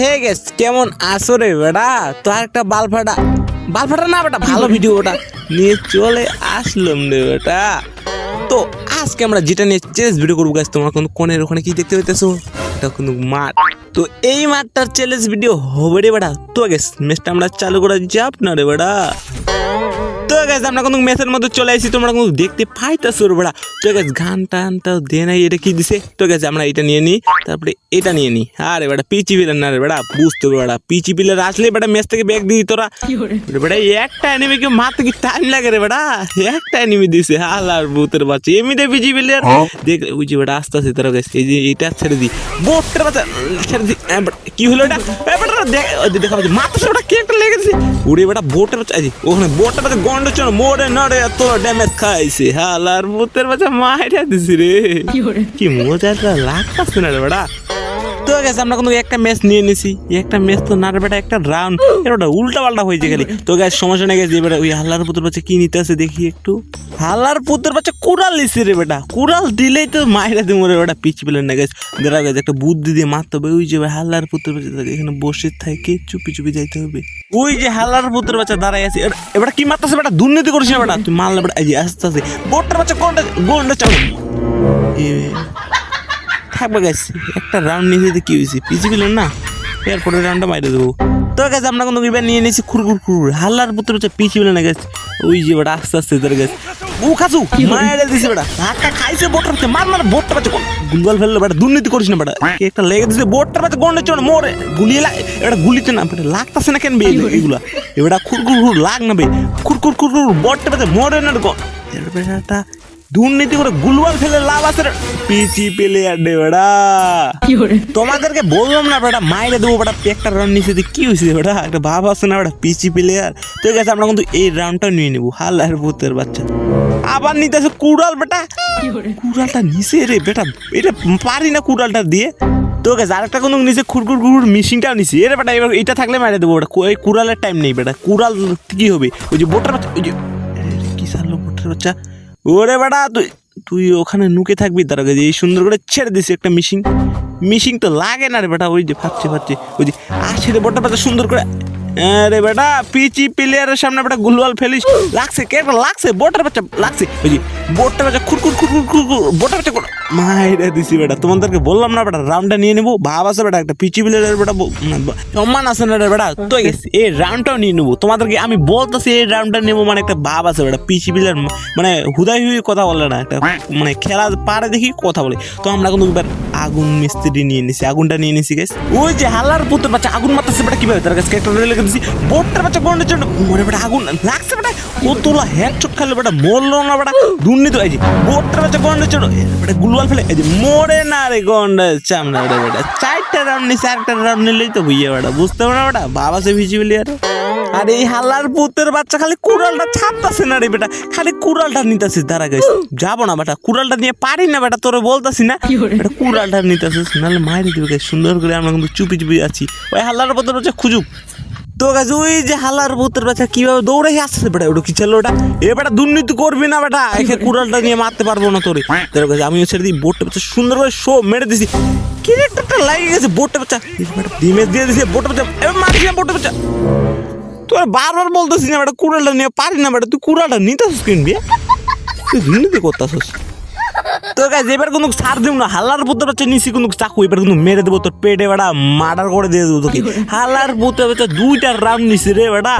হে guess কেমন আসো রে বেটা? তো একটা বাল ফাটা বাল ফাটা না বেটা, ভালো ভিডিও ওটা নিয়ে চলে আসলাম রে বেটা। তো আজকে আমরা যেটা নিয়ে চ্যালেঞ্জ ভিডিও করব গাছ তোমরা কোন কোনের ওখানে কি দেখতে পেতেছো এটা কিন্তু মাঠ। তো এই মাঠটার চ্যালেঞ্জ ভিডিও হবে রে বেটা। তো গেস ম্যাচটা আমরা চালু করা যাব না রে বেটা। তো গাছ আমরা কোনো মেসের মধ্যে চলে আসি তোমরা কোনো দেখতে পাইতেছো বেড়া। তো গাছ গান টানটা দে নাই এটা কি দিছে? তো গাছ আমরা এটা নিয়ে নিই তারপরে এটা নিয়ে নিই। আরে বেটা পিচি পিলার না রে বেড়া বুঝতে হবে বেড়া। পিচি পিলার আসলে বেটা মেস থেকে ব্যাগ দিই তোরা বেটা একটা এনিমিকে মারতে কি টাইম লাগে রে বেটা একটা এনিমি দিছে হালার ভূতের বাচ্চা। এমনিতে পিচি পিলার দেখ ওই যে বেটা আস্তে আস্তে তোরা গাছ এই যে এটা ছেড়ে দি বোটের বাচ্চা ছেড়ে দি কি হলো এটা? বেটা দেখ মাত্র বেটা কি একটা লেগে দিছে ওরে বেটা বোটের বাচ্চা ওখানে বোটের বাচ্চা গন্ড চল মোড়ে নড়ে তো ড্যামেজ খাইছে। হালার ভূতের বাচ্চা মাইরা দিছি রে। কি মজাটা লাগতাছে না রে বেটা তো গেছে আমরা কিন্তু একটা ম্যাচ নিয়ে নিছি। একটা ম্যাচ তো না বেটা একটা রাউন্ড এটা উল্টা পাল্টা হয়েছে খালি তো গ্যাস সমস্যা নেই গেছে এবার ওই হাল্লার পুত্র বাচ্চা কি নিতে আছে দেখি একটু। হাল্লার পুত্র বাচ্চা কুড়াল লিছে রে বেটা কুড়াল দিলেই তো মাইরা দিব রে বেটা পিচ পেলেন না গেছে দেখা গেছে একটা বুদ্ধি দিয়ে মারতে হবে ওই যে হাল্লার পুতুর বাচ্চা এখানে বসে থাকে চুপি চুপি যাইতে হবে। ওই যে হাল্লার পুত্র বাচ্চা দাঁড়াই আছে। এবার- কি মারতেছে বেটা? দুর্নীতি করছে না বেটা। তুই মারলে বেটা এই যে আস্তে আস্তে। বোটটার বাচ্চা কোনটা গোনটা চাও থাকবে গাছ একটা রাউন্ড নিয়ে যেতে কি হয়েছে পিছিয়ে না? এরপরে রাউন্ডটা মাইরে দেবো। তো গেছে আমরা কিন্তু এবার নিয়ে নিয়েছি খুরকুর খুর হাল্লার পুত্র হচ্ছে পিছিয়ে না গেছে ওই যে বেটা আস্তে আস্তে ধরে গেছে। ও খাসু মায়ের দিছে বেটা। ধাক্কা খাইছে বোটটা হচ্ছে মার মার বোটটা বাচ্চা গুলবাল ফেলল বেটা দুর্নীতি করিস না বেটা। কি একটা লেগে দিছে বোটটা বাচ্চা গন্ডে নিচে মোরে। গুলিয়ে লাগ এটা গুলিতে না বেটা লাগতাছে না কেন বে এগুলা? এবার খুরখুর খুর লাগ না বে। খুর খুর বোটটা বাচ্চা মোরে না গো এর বেটাটা দুর্নীতি করে গুলবাল ফেলে লাভ আছে রে। পিচি পেলে আড্ডে বেড়া। তোমাদেরকে বললাম না বেটা মাইরে দেবো বেটা একটা রাউন্ড নিচে কি হয়েছে বেটা? একটা ভাব আছে না বেটা পিচি প্লেয়ার তো আছে আমরা কিন্তু এই রাউন্ডটা নিয়ে নেব। হালার ভূতের বাচ্চা। আবার নিতে আছে কুড়াল বেটা। কুড়ালটা নিচে রে বেটা। এটা পারি না কুড়ালটা দিয়ে। তো গেছে আরেকটা কোনো নিচে খুরকুর খুরকুর মিশিংটাও নিছি। এরে বেটা এবার এটা থাকলে মারে দেবো বেটা। ওই কুড়ালের টাইম নেই বেটা। কুড়াল কি হবে? ওই যে বোটার বাচ্চা ওই যে কি সারলো বোটার বাচ্চা? ওরে বেটা, তুই তুই ওখানে নুকে থাকবি? তার আগে এই সুন্দর করে ছেড়ে দিছি একটা মিশিং মিশিং তো লাগে না রে বেটা, ওই যে ফাচ্ছে ফাচ্ছে ওই যে আসে রে বটা বেটা সুন্দর করে আরে বেটা, পিচি প্লেয়ারের সামনে বেটা গুলওয়াল ফেলিস। লাগছে, কে লাগছে, বোটার বাচ্চা লাগছে। ওই যে বোটটা বাচ্চা খুরকুর খুরকুর খুরকুর বোটার বাচ্চা মাইরে দিছি বেটা। তোমাদেরকে বললাম না বেটা রাউন্ডটা নিয়ে নেব। ভাব আছে বেটা একটা পিচি প্লেয়ারের বেটা ব- না, ব- সম্মান আছে না বেটা। তো এই রাউন্ডটাও নিয়ে নেব। তোমাদেরকে আমি বলতেছি এই রাউন্ডটা নেব মানে একটা ভাব আছে বেটা। পিচি প্লেয়ার মানে হুদাই হুই কথা বলে না একটা মানে খেলা পারে দেখি কথা বলে। তো আমরা কিন্তু এবার আগুন মিস্ত্রি নিয়ে নিছি আগুনটা নিয়ে নিছি গেছে ওই যে হালার পুত্র বাচ্চা আগুন মারতেছে বেটা কীভাবে তার কাছে একটা লেগে দিছি বোটটার বাচ্চা গন্ডে চন্ড মরে বেটা আগুন লাগছে বেটা। ও তোলা হেড চোট খালে বেটা মরলো না বেটা। দুর্নীতি যে বোটটার বাচ্চা গন্ডে চন্ড বেটা গুলওয়াল ফেলে এই যে মরে না রে গন্ডে চামনা বেটা বেটা। চারটা রাউন্ড নিছে আরেকটা রাউন্ড নিলেই তো ভুইয়া বেটা বুঝতে পারো না বেটা? বাবা সে ভিজিবিলি আর। আর এই হালার পুতের বাচ্চা খালি কুড়ালটা ছাপতাছে না রে বেটা খালি কুড়ালটা নিতেছিস দাঁড়া গেছে যাব না বেটা কুড়ালটা নিয়ে পারি না বেটা তোরে বলতাছি না। বেটা কুড়ালটা নিতেছিস নাহলে মায়ের দিবে। সুন্দর করে আমরা কিন্তু চুপি চুপি আছি। ওই হালার পুতের বাচ্চা খুঁজুক। তো গাছ, ওই যে হালার পুতের বাচ্চা কীভাবে দৌড়ে আসছে বেটা? ওটা কি ছিল ওটা? এ বেটা দুর্নীতি করবি না বেটা, একে কুড়ালটা নিয়ে মারতে পারব না তোরে। তোর কাছে আমিও ছেড়ে দিই, বোটটা বাচ্চা সুন্দর করে শো, মেরে দিছি। ক্যারেক্টারটা লাগে গেছে বোটটা বাচ্চা? ডিমেজ দিয়ে দিছে বোটটা বাচ্চা। এবার মারছি না বোটটা বাচ্চা? তোর বারবার বলতেছিস না বেটা, কুড়ালটা নিয়ে পারি না বেটা, তুই কুড়ালটা নিতেছিস কিনবি? তুই দুর্নীতি করতেছিস। তো গাছ এবার কোনো সার দিব না। হালার পুত্র হচ্ছে নিছি কোনো চাকু এবার কিন্তু মেরে দেবো। তোর পেটে বেড়া মার্ডার করে দিয়ে দেবো তোকে। হালার পুত্র বাচ্চা দুইটা রাম নিছি রে বেটা।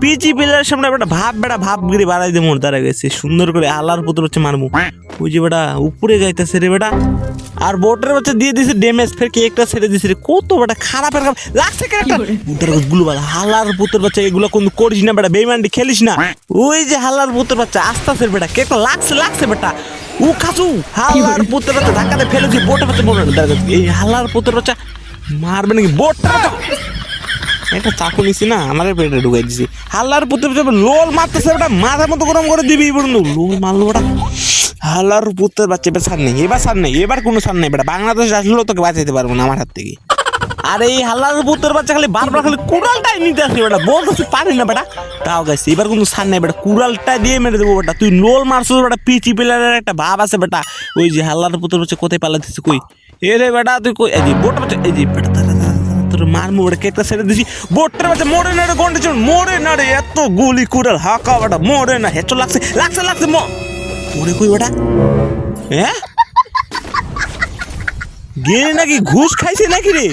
পিচি পিলার সামনে বেটা ভাব বেটা ভাব গিরি বাড়াই দিয়ে মোর দাঁড়া গেছে। সুন্দর করে হালার পুত্র বাচ্চা মারমু ওই যে বেটা উপরে যাইতেছে রে বেটা। আর বোটের বাচ্চা দিয়ে দিছে ড্যামেজ ফের কে একটা ছেড়ে দিছে রে। কত বেটা খারাপ খারাপ লাগছে কে একটা? উত্তরগুলো বালা হালার পুত্র বাচ্চা এগুলো কোনো করিস না বেটা বেইমানটি খেলিস না। ওই যে হালার পুত্র বাচ্চা আস্তে আস্তে বেটা কে একটা লাগছে লাগছে বেটা। ও হালার ধাক্কাতে ফেলেছি, বোটের এই হালার মারবে নাকি বোটটা? চাকু নিছি না আমার পেটে ঢুকাই দিছি। হাল্লার পুত্র বাচ্চা লোল মারতেছে, ওটা মাথার মতো গরম করে দিবি বন্ধু লোল মারলো ওটা। হালার পুত্রের বাচ্চা, এবার সার নেই, এবার সার নেই, এবার কোনো সার নেই, বেটা। বাংলাদেশ আসলেও তোকে বাঁচাইতে পারব না আমার হাত থেকে। আর এই হাল্লার পুত্রের বাচ্চা খালি বারবার খালি কুড়ালটাই নিতে আসবে বেটা। বলতেছি পারি না বেটা। তাও গেছে এবার কোনো সার নেই বেটা। কুড়ালটা দিয়ে মেরে দেবো বেটা। তুই লোল মারছিস বেটা, পিচি পিলারের একটা ভাব আছে বেটা। ওই যে হাল্লার পুত্রের বাচ্চা কোথায় পালাতেছে কই? এ রে বেটা, তুই কই? এই যে বোট বাচ্চা, এই যে বেটা তোর মার মুড়ে কেকটা ছেড়ে দিছি। বোটটার বাচ্চা মরে না রে কন্ডিশন মরে না রে। এত গুলি কুড়াল, হাকা বাটা, মরে না। হেঁচো লাগছে লাগছে লাগছে, ম- মরে কই ওটা হ্যাঁ? গেলে নাকি ঘুষ খাইছে নাকি রে?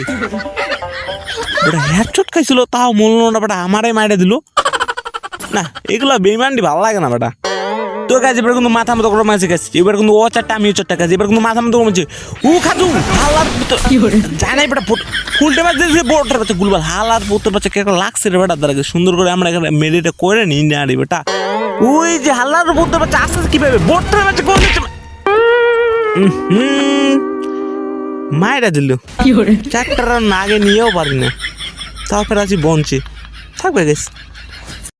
ওটা হেডশট খাইছিল তাও মূল্য না বেটা আমারে মাইরে দিল। না এগুলা বেইমানটি ভালো লাগে না বেটা। তোর কাছে এবার কিন্তু মাথা মতো করে মাঝে গেছে এবার কিন্তু ও চারটা আমি চারটা কাছে। এবার কিন্তু মাথা মতো করে মাঝে উ খাদু হালার জানাই বেটা ফুলটে মাছ দিয়েছে বোটার বাচ্চা গুলবাল। হালার বোতর বাচ্চা কে লাগছে রে বেটা? দ্বারা সুন্দর করে আমরা এখানে মেডিটা করে নি না রে বেটা। ওই যে হালার বোতর বাচ্চা আস্তে আস্তে কীভাবে বোটার বাচ্চা কোন হুম। মায়েরা দিল। চারটা নাগে আগে নিয়েও পারি না তারপরে আছি বঞ্চে থাকবে গেছে